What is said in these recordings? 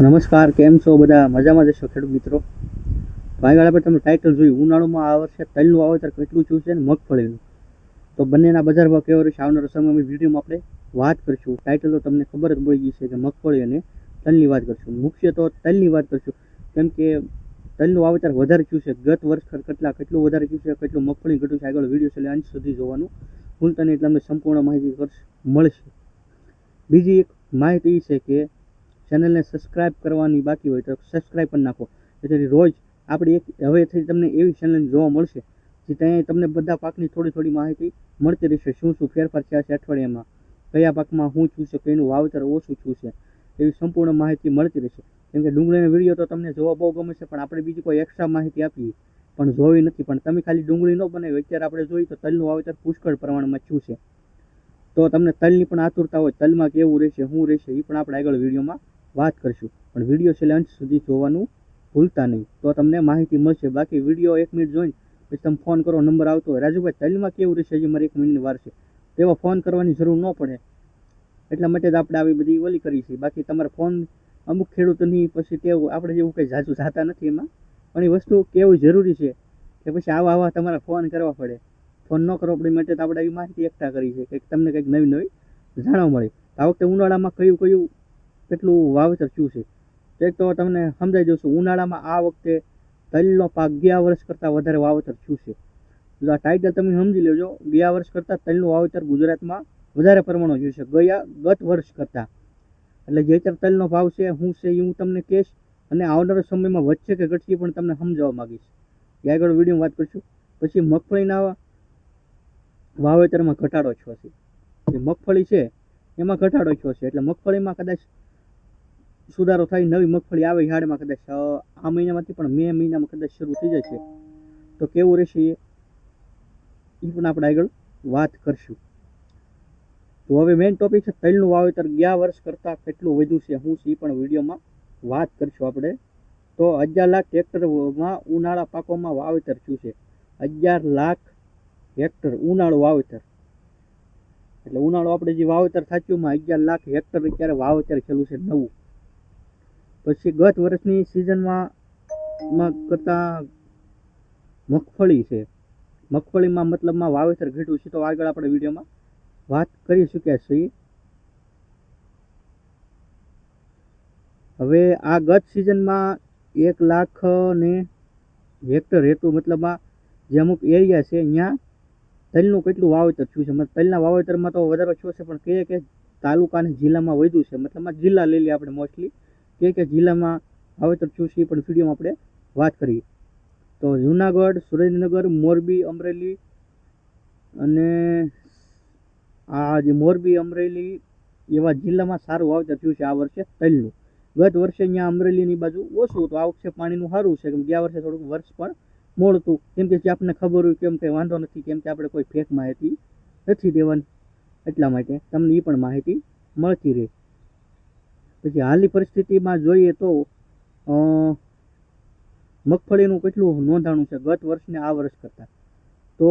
નમસ્કાર, કેમ છો બધા? મજામાં જશો ખેડૂત મિત્રો? તો પર તમે ટાઇટલ જોયું. ઉનાળુમાં આ વર્ષે તલનું વાવેતર કેટલું થયું છે અને મગફળીનું? તો બંનેના બજાર ભાવ કેવો રહેશે? આવનારા સમયમાં વિડીયોમાં આપણે વાત કરીશું. ટાઇટલ તો તમને ખબર જ પડી ગઈ છે કે મગફળી અને તલની વાત કરીશું. મુખ્ય તો તલની વાત કરીશું. કેમ કે તલનું વાવેતર વધારે થયું છે. ગત વર્ષ કેટલા, કેટલું વધારે થયું છે, કેટલું મગફળી ઘટ્યું છે, આગળ વીડિયો છે અંત સુધી જોવાનું ભૂલતા નહીં. એટલે તમને સંપૂર્ણ માહિતી મળશે. બીજી એક માહિતી એ છે કે ચેનલને સબસ્ક્રાઈબ કરવાની બાકી હોય તો સબસ્ક્રાઈબ કરી નાખો. એટલે રોજ આપણી એક હવેથી તમને એવી ચેનલ જોવા મળશે જે ત્યાં તમને બધા પાકની થોડી થોડી માહિતી મળતી રહેશે. શું શું ફેરફાર થયા છે અઠવાડિયામાં? કયા પાકમાં શું થયું છે? કયું વાવેતર ઓછું થયું છે? એવી સંપૂર્ણ માહિતી મળતી રહેશે. કેમ કે ડુંગળીના વીડિયો તો તમને જોવા બહુ ગમે છે, પણ આપણે બીજી કોઈ એક્સ્ટ્રા માહિતી આપીએ પણ જોવી નથી. પણ તમે ખાલી ડુંગળી ન બનાવી, અત્યારે આપણે જોઈએ તો તલનું વાવેતર પુષ્કળ પ્રમાણમાં થયું છે. તો તમને તલની પણ આતુરતા હોય, તલમાં કેવું રહેશે, શું રહેશે એ પણ આપણે આગળ વિડીયોમાં વાત કરીશું. પણ વીડિયો છેલ્લે અંત સુધી જોવાનું ભૂલતા નહીં. તો તમને માહિતી મળશે. બાકી વીડિયો એક મિનિટ જોઈને પછી તમે ફોન કરો નંબર આવતો હોય. રાજુભાઈ તલમાં કેવું રહેશે? હજી મારે એક મિનિટની વાર છે. તેવા ફોન કરવાની જરૂર ન પડે. એટલા માટે જ આપણે આવી બધી ઓલી કરી છે. બાકી તમારે ફોન અમુક ખેડૂતોની પછી તેવું આપણે જેવું કંઈ જાજુ જાતા નથી એમાં. પણ એ વસ્તુ કેવું જરૂરી છે કે પછી આવા આવા તમારે ફોન કરવા પડે. ફોન ન કરવો પડે માટે તો આપણે આવી માહિતી એકઠા કરી છે. કંઈક તમને કંઈક નવી નવી જાણવા મળે. આ વખતે ઉનાળામાં કયું કયું કેટલું વાવેતર થયું છે. તે તો તમને સમજાઈ જશું, ઉનાળામાં આ વખતે તલનો પાક ગયા વર્ષ કરતાં વધારે વાવેતર થયું છે. આ ટાઇટલ તમે સમજી લેજો, ગયા વર્ષ કરતાં તલનું વાવેતર ગુજરાતમાં વધારે પ્રમાણમાં થયું છે, ગયા ગત વર્ષ કરતાં. એટલે જે અત્યારે તલનો ભાવ છે શું છે એ હું તમને કહીશ અને આવનારા સમયમાં વધશે કે ઘટશે પણ તમને સમજાવવા માગીશ. એ આગળ વિડીયોમાં વાત કરીશું. પછી મગફળીના વાવેતરમાં ઘટાડો થયો છે. જે મગફળી છે, એમાં ઘટાડો થયો છે. એટલે મગફળીમાં કદાચ સુધારો થાય, નવી મગફળી આવે યાર્ડમાં કદાચ આ મહિનામાંથી પણ મે મહિનામાં કદાચ શરૂ થઈ જશે. તો કેવું રહેશે એ? પણ આપણે આગળ વાત કરશું. તો હવે મેઇન ટોપિક છે તલનું વાવેતર. ગયા વર્ષ કરતાં કેટલું વધ્યું છે, હું છે એ પણ વિડીયોમાં વાત કરીશું આપણે. તો અગિયાર લાખ હેક્ટરમાં ઉનાળા પાકોમાં વાવેતર થયું છે. અગિયાર લાખ હેક્ટર ઉનાળું વાવેતર. એટલે ઉનાળો આપણે જે વાવેતર થાચ્યુંમાં અગિયાર લાખ હેક્ટર અત્યારે વાવેતર થયેલું છે નવું. પછી ગત વર્ષની સિઝનમાં કરતાં મગફળી છે. મગફળીમાં મતલબમાં વાવેતર ઘટ્યું છે તો આગળ આપણે વિડીયોમાં વાત કરી ચૂક્યા છીએ. હવે આ ગત સિઝનમાં એક લાખ ને હેક્ટર હેઠું મતલબમાં જે અમુક એરિયા છે અહીંયા તલનું કેટલું વાવેતર થયું છે. મતલબ તલના વાવેતરમાં તો વધારો થયો છે, પણ કહીએ કે તાલુકા અને જિલ્લામાં વધ્યું છે. મતલબમાં જિલ્લા લઈ લઈએ આપણે મોસ્ટલી કે કે જિલ્લામાં વાવેતર થયું પણ વિડીયોમાં આપણે વાત કરીએ. તો જુનાગઢ, સુરેન્દ્રનગર, મોરબી, અમરેલી અને આ જે મોરબી, અમરેલી એવા જિલ્લામાં સારું વાવેતર થયું છે આ વર્ષે તલનું ગત વર્ષે અહીંયા અમરેલીની બાજુ ઓછું હતું. આ વખતે પાણીનું સારું છે. કેમ ગયા વર્ષે થોડુંક વર્ષ પણ મોડતું કેમ કે જે આપણને ખબર હોય કેમ કંઈ વાંધો નથી, કેમ કે આપણે કોઈ ફેક માહિતી નથી દેવાની એટલા માટે તમને એ પણ માહિતી મળતી રહે. પછી હાલની પરિસ્થિતિમાં જોઈએ તો મગફળીનું કેટલું નોંધાણું છે ગત વર્ષને આ વર્ષ કરતાં? તો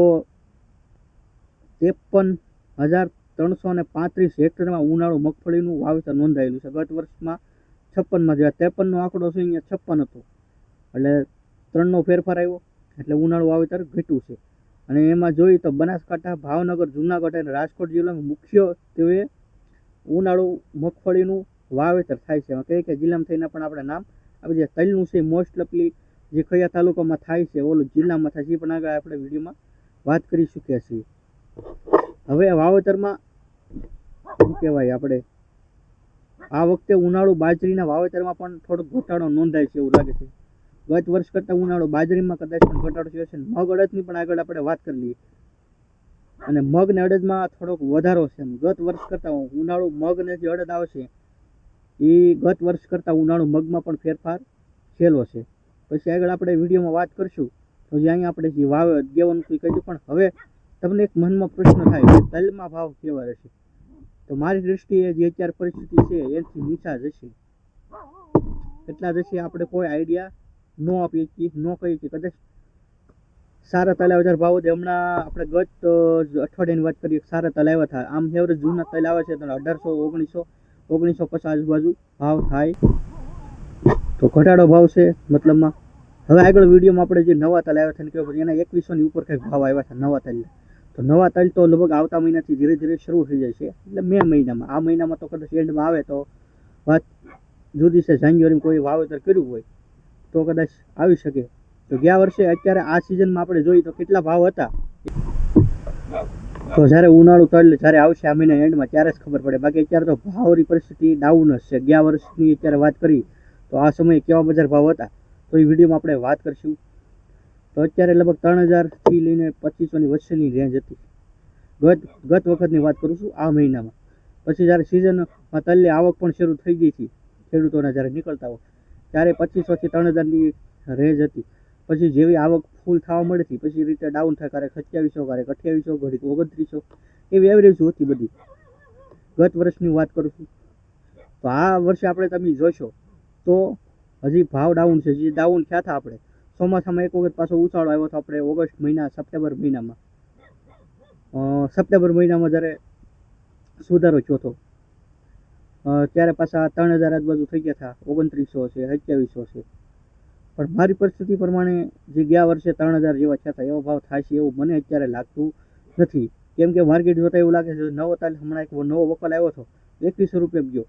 ત્રેપન હજાર ત્રણસો ને પાંત્રીસ હેક્ટરમાં ઉનાળુ મગફળીનું વાવેતર નોંધાયેલું છે. ગત વર્ષમાં છપ્પનમાં જે ત્રેપનનો આંકડો છે અહીંયા છપ્પન હતો. એટલે ત્રણનો ફેરફાર આવ્યો, એટલે ઉનાળુ વાવેતર ઘટ્યું છે. અને એમાં જોઈએ તો બનાસકાંઠા, ભાવનગર, જુનાગઢ અને રાજકોટ જિલ્લામાં મુખ્યત્વે ઉનાળુ મગફળીનું વાવેતર થાય છે. એમાં કઈ કઈ જિલ્લામાં થઈને પણ આપણે નામ આપણે જે તલનું છે, મોસ્ટ લપલી જે કયા તાલુકામાં થાય છે, ઓલું જિલ્લામાં થાય છે પણ આગળ આપણે વિડીયોમાં વાત કરી શક્યા છીએ. હવે વાવેતરમાં શું કહેવાય આપણે? આ વખતે ઉનાળુ બાજરીના વાવેતરમાં પણ થોડોક ઘટાડો નોંધાય છે એવું લાગે છે. ગત વર્ષ કરતાં ઉનાળુ બાજરીમાં કદાચ પણ ઘટાડો થયો છે. મગ અડદની પણ આગળ આપણે વાત કરી લઈએ. અને મગ ને અડદમાં થોડોક વધારો છે. ગત વર્ષ કરતાં ઉનાળુ મગ ને જે અડદ આવે છે એ ગત વર્ષ કરતાં ઉનાળુ મગમાં પણ ફેરફાર થયેલો છે. પછી આગળ આપણે વિડીયોમાં વાત કરીશું. તો જે અહીંયા આપણે જે વાવે દેવાનું કંઈ એ કહી પણ હવે તમને એક મનમાં પ્રશ્ન થાય કે તલમાં ભાવ કેવા રહેશે? તો મારી દૃષ્ટિએ જે અત્યારે પરિસ્થિતિ છે એનાથી નીચા જશે. કેટલા જશે આપણે કોઈ આઈડિયા ન આપીએ શકીએ ન કહી શકીએ કદાચ સારા તલ આવ્યા ભાવ જ હમણાં આપણે ગત અઠવાડિયાની વાત કરીએ સારા તલ હતા આમ એવરેજ જૂના તલ આવે છે, અઢારસો, ઓગણીસો. ઓગણીસો પચાસ આજુબાજુ ભાવ થાય. તો ઘટાડો ભાવ છે મતલબમાં. હવે આગળ વિડીયોમાં આપણે જે નવા તલ આવ્યા છે ને કે એના એકવીસોની ઉપર કંઈક ભાવ આવ્યા છે નવા તલ તો નવા તલ તો લગભગ આવતા મહિનાથી ધીરે ધીરે શરૂ થઈ જાય છે. એટલે મે મહિનામાં. આ મહિનામાં તો કદાચ એન્ડમાં આવે તો વાત જુદી છે જાન્યુઆરીમાં કોઈ વાવેતર કર્યું હોય, તો કદાચ આવી શકે. તો ગયા વર્ષે અત્યારે આ સિઝનમાં આપણે જોઈએ તો કેટલા ભાવ હતા? તો જ્યારે ઉનાળું તલ જ્યારે આવશે આ મહિના એન્ડમાં ત્યારે જ ખબર પડે. બાકી અત્યારે તો ભાવની પરિસ્થિતિ ડાઉન જ છે. ગયા વર્ષની અત્યારે વાત કરી, તો આ સમયે કેવા બજાર ભાવ હતા? તો એ વિડીયોમાં આપણે વાત કરીશું. તો અત્યારે લગભગ ત્રણ હજારથી લઈને પચીસોની વચ્ચેની રેન્જ હતી. ગત ગત વખતની વાત કરું છું, આ મહિનામાં. પછી જ્યારે સિઝનમાં તલની આવક પણ શરૂ થઈ ગઈ હતી, ખેડૂતોના જ્યારે નીકળતા હોય, ત્યારે પચીસોથી ત્રણ હજારની રેન્જ હતી. પછી જેવી આવક ફૂલ થવા મળતી પછી રીતે ડાઉન થાય, ક્યારેક સત્યાવીસો, ક્યારેક અઠ્યાવીસો, ઘડીક ઓગણત્રીસો, એવી એવરેજ હતી બધી. ગત વર્ષની વાત કરું છું. તો આ વર્ષે આપણે તમે જોશો તો હજી ભાવ ડાઉન છે જે ડાઉન થયા હતા આપણે? ચોમાસામાં એક વખત પાછો ઉછાળો આવ્યો હતો આપણે ઓગસ્ટ મહિના, સપ્ટેમ્બર મહિનામાં. સપ્ટેમ્બર મહિનામાં જ્યારે સુધારો હતો ત્યારે પાછા ત્રણ હજાર આજુબાજુ થઈ ગયા હતા ઓગણત્રીસો છે, સત્યાવીસો છે. પણ મારી પરિસ્થિતિ પ્રમાણે જે ગયા વર્ષે ત્રણ હજાર જેવા થયા એવો ભાવ થાય છે એવું મને અત્યારે લાગતું નથી. કેમ કે માર્કેટ જોતાં એવું લાગે છે નવો તાલ હમણાં એક નવો વકલ આવ્યો હતો, એકવીસો રૂપિયા ગયો.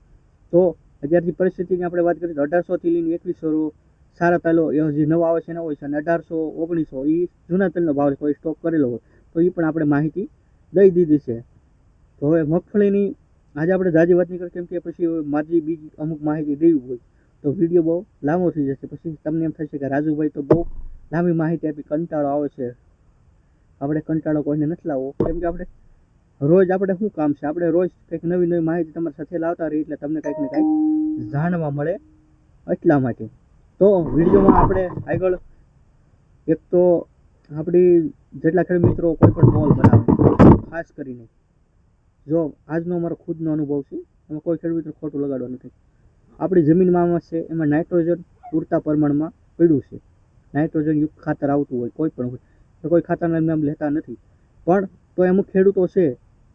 તો અત્યારની પરિસ્થિતિની આપણે વાત કરીએ તો અઢારસોથી લઈને એકવીસો સારા તાલો, એ જે નવા આવે છે એના હોય છે, અને અઢારસો, ઓગણીસો એ જૂના તલનો ભાવ કોઈ સ્ટોક કરેલો હોય, તો એ પણ આપણે માહિતી દઈ દીધી છે. તો હવે મગફળીની, આજે આપણે જાજી વાત નહીં કરીએ કેમ કે પછી મારી બીજી અમુક માહિતી દેવી હોય. તો વીડિયો બહુ લાંબો થઈ જશે. પછી તમને એમ થશે કે રાજુભાઈ તો બહુ લાંબી માહિતી આપી, કંટાળો આવે છે. આપણે કંટાળો કોઈને નથી લાવવો. કેમ કે આપણે રોજ આપણે શું કામ છે? આપણે રોજ કંઈક નવી નવી માહિતી તમારી સાથે લાવતા રહીએ એટલે તમને કંઈક ને કંઈક જાણવા મળે એટલા માટે. તો વિડીયોમાં આપણે આગળ એક તો આપણી જેટલા ખેડૂત મિત્રો કોઈ પણ મોલ બનાવે, ખાસ કરીને. જો આજનો અમારો ખુદનો અનુભવ છે, એમાં કોઈ ખેડૂત મિત્ર ખોટું લગાડવા નથી. આપણી જમીનમાં છે, એમાં નાઇટ્રોજન પૂરતા પ્રમાણમાં પડ્યું છે. નાઇટ્રોજન યુક્ત ખાતર આવતું હોય, કોઈ પણ હોય કોઈ ખાતરના નામ લેતા નથી. પણ તો અમુક ખેડૂતો છે,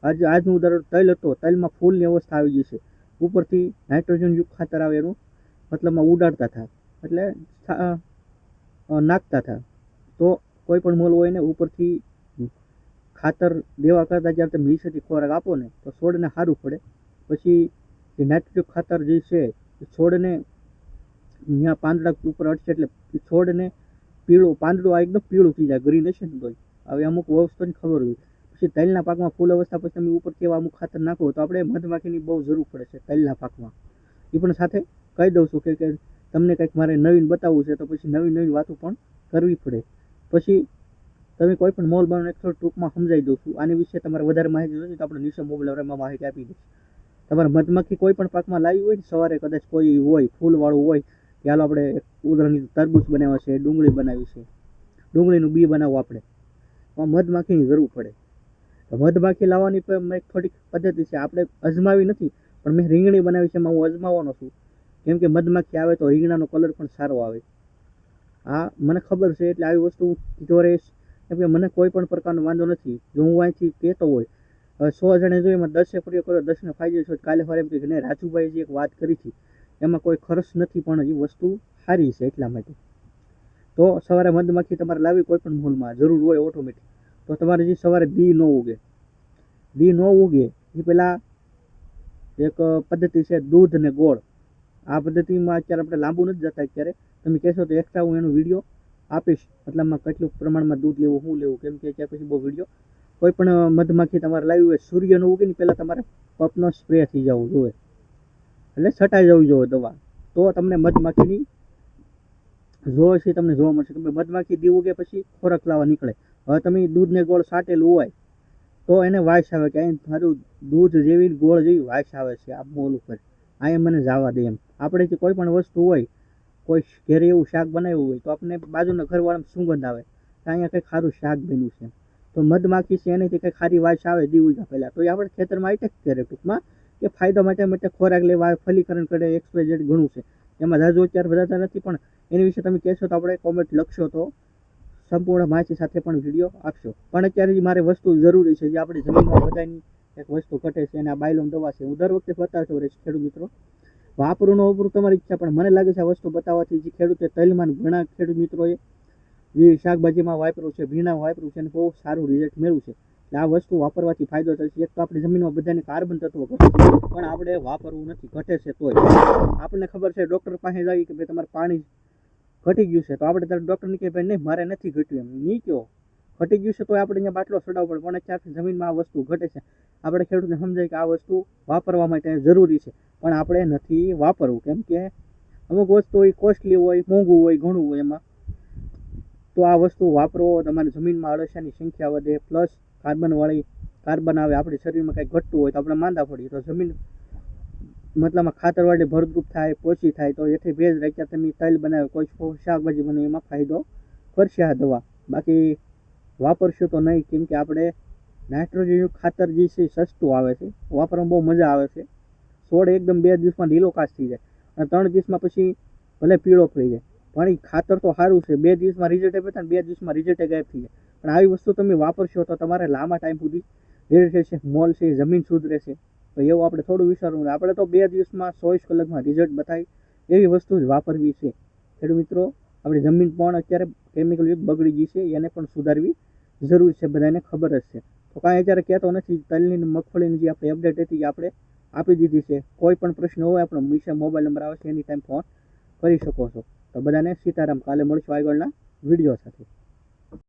આજ આજનું ઉદાહરણ તલ હતો, તલમાં ફૂલની અવસ્થા આવી ગઈ છે. ઉપરથી નાઇટ્રોજનયુક્ત ખાતર આવે એનું મતલબમાં ઉડાડતા હતા, એટલે નાખતા હતા. તો કોઈ પણ મોલ હોય ને, ઉપરથી ખાતર દેવા કરતાં જ્યારે તમે નીચેથી ખોરાક આપો ને, તો છોડને સારું પડે. પછી જે નાઇટ્રોજન ખાતર જે છે છોડને ત્યાં પાંદડા ઉપર અડશે એટલે છોડને પીળું, પાંદડું આ એકદમ પીળું થઈ જાય ગ્રીન હશે ને તોય. હવે અમુક વસ્તુની ખબર હોય. પછી તલના પાકમાં ફૂલ અવસ્થા પછી તમે ઉપર કેવા અમુક ખાતર નાખો તો આપણે મધમાખીની બહુ જરૂર પડે છે તલના પાકમાં. એ પણ સાથે કહી દઉં છું કે તમને કંઈક મારે નવીન બતાવવું છે તો પછી નવી નવી વાતો પણ કરવી પડે. પછી તમે કોઈ પણ મોલ બનાવો એક થોડું ટૂંકમાં સમજાવી દઉં છું. આની વિશે તમારે વધારે માહિતી જોઈએ તો આપણે નિશો મોબાઈલ માહિતી આપી દઈશ. તમારે મધમાખી કોઈ પણ પાકમાં લાવી હોય ને, સવારે કદાચ કોઈ હોય, ફૂલવાળું હોય, કે હાલો આપણે ઉદાહરણ તરબૂચ બનાવ્યા છે, ડુંગળી બનાવી છે. ડુંગળીનું બી બનાવવું આપણે. પણ મધમાખીની જરૂર પડે. તો મધમાખી લાવવાની પણ મેં થોડીક પદ્ધતિ છે, આપણે અજમાવી નથી, પણ મેં રીંગણી બનાવી છે, એમાં હું અજમાવવાનો છું. કેમ કે મધમાખી આવે તો રીંગણાનો કલર પણ સારો આવે. હા મને ખબર છે, એટલે આવી વસ્તુ હું રહીશ કેમ કે મને કોઈ પણ પ્રકારનો વાંધો નથી. જો હું અહીંથી કહેતો હોય સો જણે જો એમાં દસે પ્રયોગ કર્યો, દસને ફાયદો છે કાલે ફરે એમ કે નહીં રાજુભાઈ જે એક વાત કરી હતી, એમાં કોઈ ખર્ચ નથી, પણ એ વસ્તુ સારી છે એટલા માટે. તો સવારે મધમાખી તમારે લાવી કોઈ પણ મૂલમાં જરૂર હોય ઓટોમેટિક તો તમારે જે સવારે દી ન ઉગે. દી ન ઉગે, એ પહેલાં એક પદ્ધતિ છે દૂધ ને ગોળ. આ પદ્ધતિમાં અત્યારે આપણે લાંબુ નથી જતા અત્યારે. તમે કહેશો તો એક્સ્ટ્રા હું એનો વીડિયો આપીશ. મતલબમાં કેટલું પ્રમાણમાં દૂધ લેવું શું લેવું, કેમ કે ત્યાં પછી બહુ વીડિયો કોઈ પણ મધમાખી તમારે લાવી હોય, સૂર્યનો ઉગીને પહેલાં તમારે પપનો સ્પ્રે થઈ જવું જોઈએ. એટલે છટાઈ જવું જોઈએ દવા. તો તમને મધમાખીની જોવે છે તમને જોવા મળશે. તમે મધમાખી દીવું કે પછી ખોરાક લાવવા નીકળે. હવે તમે દૂધને ગોળ સાટેલું હોય, તો એને વાસ આવે કે અહીં મારું દૂધ જેવી ગોળ જેવી વાસ આવે છે આ બોલ ઉપર. અહીંયા મને જવા દે એમ. આપણે જે કોઈ પણ વસ્તુ હોય, કોઈ ઘેરે એવું શાક બનાવ્યું હોય, તો આપણે બાજુના ઘરવાળામાં સુગંધ આવે. કે અહીંયા કંઈક સારું શાક બન્યું છે તો મધમાખી છે એનાથી કંઈ ખારી વાસ આવે દીવું પહેલાં તો એ આપણે ખેતરમાં આવી કરે ટૂંકમાં કે ફાયદા માટે માટે ખોરાક લેવા ફલીકરણ કરે એક્સપ્રેઝેડ ઘણું છે. એમાં જાજુ અત્યારે બધા નથી, પણ એની વિશે તમે કહેશો તો આપણે કોમેન્ટ લખશો તો સંપૂર્ણ માહિતી સાથે પણ વીડિયો આપશો. પણ અત્યારે મારે વસ્તુ જરૂરી છે, જે આપણી જમીનમાં બધાની એક વસ્તુ ઘટે છે અને આ બાયલોન દવા છે. હું દર વખતે બતાવતો રહીશ ખેડૂત મિત્રો. વાપરું ન વાપરું તમારી ઈચ્છા, પણ મને લાગે છે આ વસ્તુ બતાવવાથી જે ખેડૂતે તલમાં ઘણા ખેડૂત મિત્રોએ જે શાકભાજીમાં વાપર્યું છે ભીણામાં વાપર્યું છે અને બહુ સારું રિઝલ્ટ મેળવ્યું છે. એટલે આ વસ્તુ વાપરવાથી ફાયદો થશે. એક તો આપણી જમીનમાં બધાને કાર્બન તત્વો ઘટે પણ આપણે વાપરવું નથી, ઘટે છે તોય. આપણને ખબર છે ડૉક્ટર પાસે જઈએ કે ભાઈ તમારે પાણી ઘટી ગયું છે, તો આપણે ત્યારે ડૉક્ટરને કહે ભાઈ નહીં, મારે નથી ઘટ્યું. એમ નહીં કહો ઘટી ગયું છે તો આપણે અહીંયા બાટલો ચડાવવો પડે પણ અત્યારથી જમીનમાં આ વસ્તુ ઘટે છે. આપણે ખેડૂતને સમજાય કે આ વસ્તુ વાપરવા માટે જરૂરી છે, પણ આપણે નથી વાપરવું. કેમ કે અમુક વસ્તુ હોય કોસ્ટલી હોય, મોંઘું હોય, ઘણું હોય એમાં. તો આ વસ્તુ વાપરો, તમારી જમીનમાં અળસિયાની સંખ્યા વધે પ્લસ કાર્બનવાળી કાર્બન આવે, આપણે શરીરમાં કંઈ ઘટતું હોય તો આપણે માંદા પડીએ. તો જમીન મતલબમાં ખાતરવાળી ભરતરૂપ થાય, પોચી થાય, તો એથી ભેજ રાખ્યા, તમે તલ બનાવે કોઈ શાકભાજી બનાવે, એમાં ફાયદો કરશે આ દવા. બાકી વાપરશું તો નહીં, કેમ કે આપણે નાઇટ્રોજન ખાતર જે છે સસ્તું આવે છે. વાપરવામાં બહુ મજા આવે છે. છોડ એકદમ બે દિવસમાં લીલો કાશ થઈ જાય. અને ત્રણ દિવસમાં પછી ભલે પીળો પડી જાય. પણ એ ખાતર તો સારું છે. બે દિવસમાં રિઝલ્ટ આપે ને બે દિવસમાં રિઝલ્ટ ગાયબ થઈ જાય. પણ આવી વસ્તુ તમે વાપરશો તો તમારે લાંબા ટાઈમ સુધી રિઝલ્ટ રહેશે, મોલ છે, જમીન સુધરે છે તો એવું આપણે થોડું વિચારવું. આપણે તો બે દિવસમાં ચોવીસ કલાકમાં રિઝલ્ટ બતાવી એવી વસ્તુ જ વાપરવી છે. ખેડૂત મિત્રો, આપણી જમીન પણ અત્યારે કેમિકલ યુગ બગડી ગઈ છે, એને પણ સુધારવી જરૂર છે, બધાને ખબર જ છે. તો કાંઈ અત્યારે કહેતો નથી, તલની મગફળીની જે આપણી અપડેટ હતી આપણે આપી દીધી છે. કોઈ પણ પ્રશ્ન હોય આપણો, વિશે મોબાઈલ નંબર આવે છે એની ટાઈમ ફોન કરી શકો છો. તો બધાને સીતારામ કાલે મળશું આગળના વીડિયો સાથે.